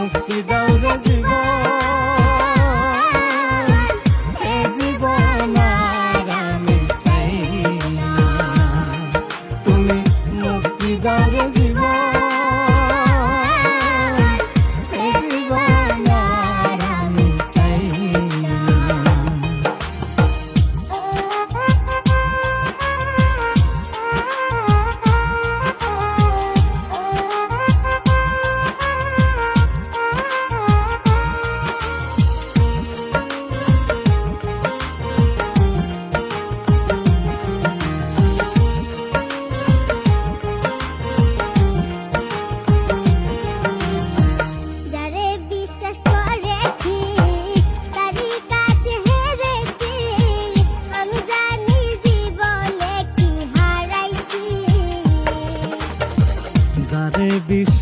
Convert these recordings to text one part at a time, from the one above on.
মুক্তি দাও রে জীবন।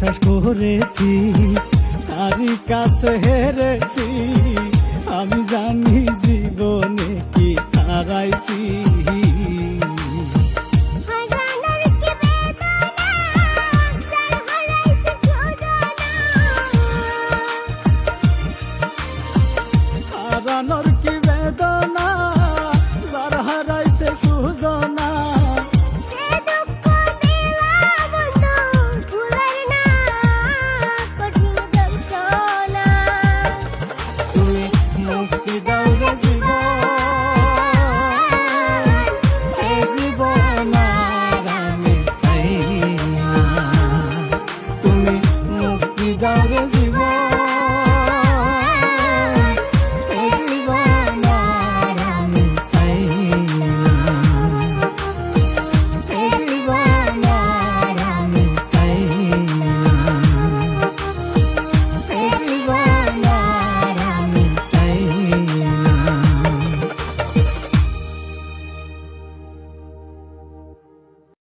বিশ্বাস করেছি আমি কাছে হেরেছি। আমি জানি জীবনে কি হারাইছি।